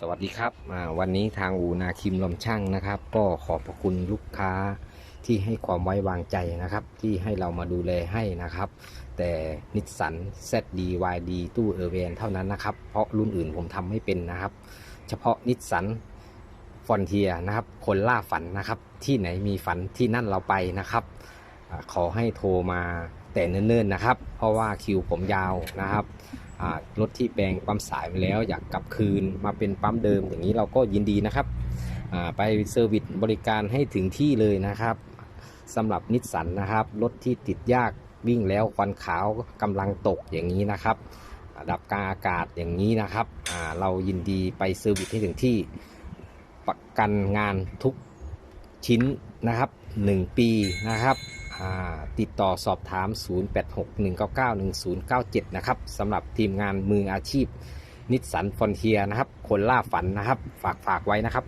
สวัสดีครับวันนี้ทางอูนาคิมลมช่างนะครับ ก็ขอบพระคุณลูกค้าที่ให้ความไว้วางใจนะครับ ที่ให้เรามาดูแลให้นะครับ แต่นิสสัน ZD-YD ตู้เออร์เวนเท่านั้นนะครับ เพราะรุ่นอื่นผมทำไม่เป็นนะครับ เฉพาะนิสสันฟอนเทียนะครับ คนล่าฝันนะครับ ที่ไหนมีฝันที่นั่นเราไปนะครับ ขอให้โทรมา แต่เนิ่นๆนะครับ เพราะว่าคิวผมยาวนะครับรถที่แปลงปั๊มสายไปแล้วอยากกลับคืนมาเป็นปั๊มเดิมอย่างนี้เราก็ยินดีนะครับไปเซอร์วิสบริการให้ถึงที่เลยนะครับสำหรับนิสสันนะครับ รถที่ติดยากวิ่งแล้วควันขาวกำลังตกอย่างนี้นะครับดับกลางอากาศอย่างนี้นะครับเรายินดีไปเซอร์วิสให้ถึงที่ประกันงานทุกชิ้นนะครับ 1 ปีนะครับ ติดต่อสอบถาม 0861991097 นะครับสำหรับทีมงานมืออาชีพนิสสันฟอนเทียนะครับ คนล่าฝันนะครับ ฝากฝากไว้นะครับ